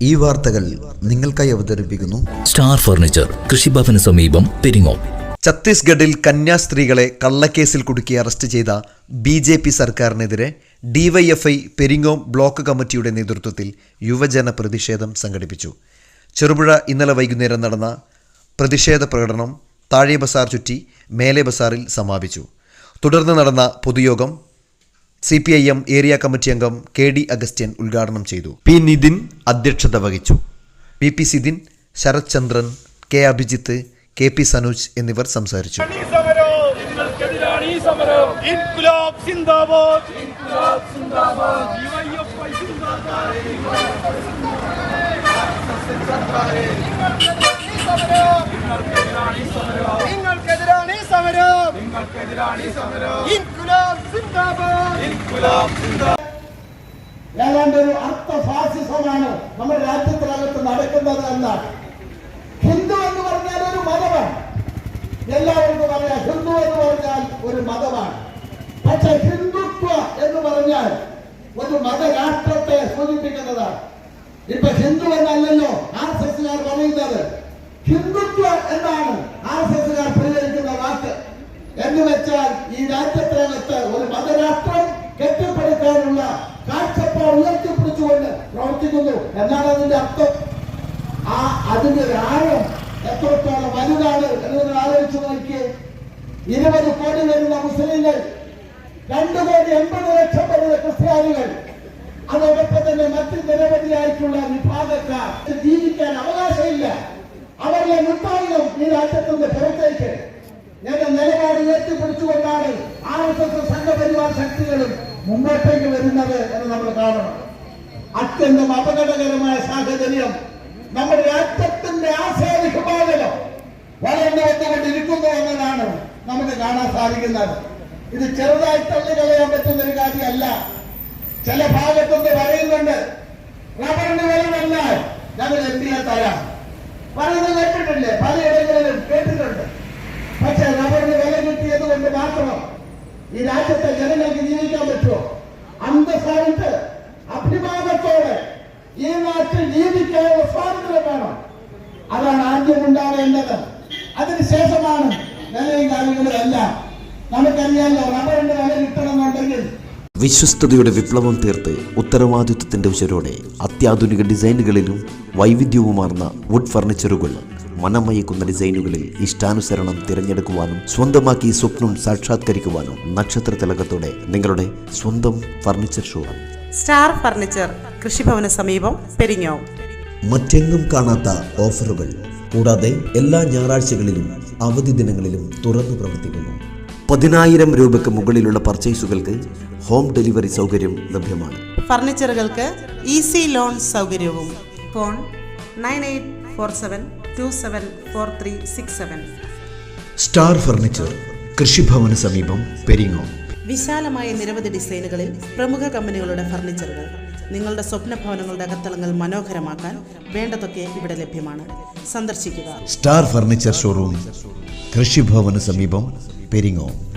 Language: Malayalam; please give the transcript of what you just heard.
ഈ വാർത്തകൾ നിങ്ങൾക്കായി അവതരിപ്പിക്കുന്നു സ്റ്റാർ ഫർണിച്ചർ കൃഷിഭവന് സമീപം പെരിങ്ങോ. ഛത്തീസ്ഗഡിൽ കന്യാസ്ത്രീകളെ കള്ളക്കേസിൽ കുടുക്കി അറസ്റ്റ് ചെയ്ത ബി ജെ പി സർക്കാരിനെതിരെ ഡിവൈഎഫ്ഐ പെരിങ്ങോം ബ്ലോക്ക് കമ്മിറ്റിയുടെ നേതൃത്വത്തിൽ യുവജന പ്രതിഷേധം സംഘടിപ്പിച്ചു. ചെറുപുഴ ഇന്നലെ വൈകുന്നേരം നടന്ന പ്രതിഷേധ പ്രകടനം താഴെ ബസാർ ചുറ്റി മേലെ ബസാറിൽ സമാപിച്ചു. തുടർന്ന് നടന്ന പൊതുയോഗം C P I M area committee അംഗം കെ ഡി അഗസ്റ്റ്യൻ ഉദ്ഘാടനം ചെയ്തു. പി നിതിൻ അധ്യക്ഷത വഹിച്ചു. P P Sidhin Sarath Chandran K Abhijith K P Sanoj എന്നിവർ സംസാരിച്ചു. ഏതാണ്ട് ഒരു അർത്ഥ ഫാസിസമാണ് നമ്മുടെ രാജ്യത്തിനകത്ത് നടക്കുന്നത് എന്നാണ്. ഹിന്ദു എന്ന് പറഞ്ഞാൽ ഒരു മതമാണ്. എല്ലാവർക്കും അറിയാം ഹിന്ദു എന്ന് പറഞ്ഞാൽ ഒരു മതമാണ്. പക്ഷെ ഹിന്ദുത്വ എന്ന് പറഞ്ഞാൽ ഒരു മതരാഷ്ട്രത്തെ സൂചിപ്പിക്കുന്നതാണ്. ഇപ്പൊ ഹിന്ദു എന്നല്ലല്ലോ ആർ എസ് എസ്സുകാർ പറയുന്നത്. ഹിന്ദുത്വ എന്നാണ് ആർ എസ് വാക്ക് വെച്ചാൽ ഈ വെച്ച് ഒരു മതരാഷ്ട്രം കെട്ടിപ്പടുക്കാനുള്ള കാഴ്ചപ്പാട് ഉയർത്തിപ്പിടിച്ചുകൊണ്ട് പ്രവർത്തിക്കുന്നു. എന്നാണ് അതിന്റെ അർത്ഥം. ആ അതിന്റെ ആഴം എത്രത്തോളം വലുതാണ് എന്ന് ആലോചിച്ചു നോക്കിയേ. ഇരുപത് കോടി വരുന്ന മുസ്ലിങ്ങൾ രണ്ടു കോടി എൺപത് ലക്ഷം വരുന്ന ക്രിസ്ത്യാനികൾ. അതോടൊപ്പം തന്നെ മറ്റ് നിരവധിയായിട്ടുള്ള വിഭാഗക്കാർ ജീവിക്കാൻ അവകാശമില്ല. അവരുടെ നിർത്താവിലും ഈ രാജ്യത്തിന്റെ പുറത്തേക്ക്. ഉയർത്തിപ്പിടിച്ചുകൊണ്ടാണ് ആർ എസ് എസ് സംഘപരിവാർ ശക്തികളും മുമ്പോട്ടേക്ക് വരുന്നത് എന്ന് നമ്മൾ കാണണം. അത്യന്തം അപകടകരമായ സാഹചര്യം. നമ്മുടെ രാജ്യത്തിന്റെ ആശയവിഭാഗനം വളർന്നു വന്നുകൊണ്ടിരിക്കുന്നു എന്നതാണ് നമുക്ക് കാണാൻ സാധിക്കുന്നത്. ഇത് ചെറുതായി തള്ളി കളയാൻ പറ്റുന്ന ഒരു കാര്യമല്ല. ചില ഭാഗത്തുനിന്ന് പറയുന്നുണ്ട് റബ്ബറിന് വില വന്നാൽ ഞങ്ങൾ എം പിയെ തരാം പറയുന്നത് കേട്ടിട്ടില്ലേ? പലയിടങ്ങളിലും കൊണ്ട് ഈ രാജ്യത്തെ ജനങ്ങൾക്ക് ജീവിക്കാൻ പറ്റുമോ? അന്തസ്സായിട്ട് അഭിമാനത്തോടെ ഈ നാട്ടിൽ ജീവിക്കാനുള്ള സ്വാതന്ത്ര്യം വേണം. അതാണ് ആദ്യം ഉണ്ടാവേണ്ടത്. അതിനുശേഷമാണ് നിലയും കാര്യങ്ങളും എല്ലാം നമുക്കറിയാമല്ലോ റബ്ബറിന്റെ വില കിട്ടണമെന്നുണ്ടെങ്കിൽ. വിശ്വസ്തയുടെ വിപ്ലവം തീർത്ത് ഉത്തരവാദിത്വത്തിന്റെ ഉച്ചരോടെ അത്യാധുനിക ഡിസൈനുകളിലും വൈവിധ്യവുമാർന്ന വുഡ് ഫർണിച്ചറുകൾ മനമയക്കുന്ന ഡിസൈനുകളിൽ ഇഷ്ടാനുസരണം തിരഞ്ഞെടുക്കുവാനും സ്വന്തമാക്കി സ്വപ്നം സാക്ഷാത്കരിക്കുവാനും നക്ഷത്ര തിലകത്തോടെ നിങ്ങളുടെ സ്വന്തം ഫർണിച്ചർ ഷോ സ്റ്റാർ ഫർണിച്ചർ കൃഷിഭവന സമീപം പെരിഞ്ഞോ മറ്റെങ്ങും കാണാത്ത ഓഫറുകൾ കൂടാതെ എല്ലാ ഞായറാഴ്ചകളിലും അവധി ദിനങ്ങളിലും തുറന്നു പ്രവർത്തിക്കുന്നു. പതിനായിരം രൂപയ്ക്ക് മുകളിലുള്ള പർച്ചേസുകൾക്ക് ഹോം ഡെലിവറി സൗകര്യം ലഭ്യമാണ്. ഫർണിച്ചറുകൾക്ക് ഈസി ലോൺ സൗകര്യവും. Phone nine eight four seven two seven four three six seven. Star furniture കൃഷിഭവന് സമീപം പെരിങ്ങോ. വിശാലമായ നിരവധി ഡിസൈനുകളിൽ പ്രമുഖ കമ്പനികളുടെ ഫർണിച്ചറുകൾ. നിങ്ങളുടെ സ്വപ്ന ഭവനങ്ങളുടെ അകത്തളങ്ങൾ മനോഹരമാക്കാൻ വേണ്ടതൊക്കെ ഇവിടെ ലഭ്യമാണ്. സന്ദർശിക്കുക. സ്റ്റാർ ഫർണിച്ചർ ഷോറൂം കൃഷിഭവന് സമീപം പെരിങ്ങോം.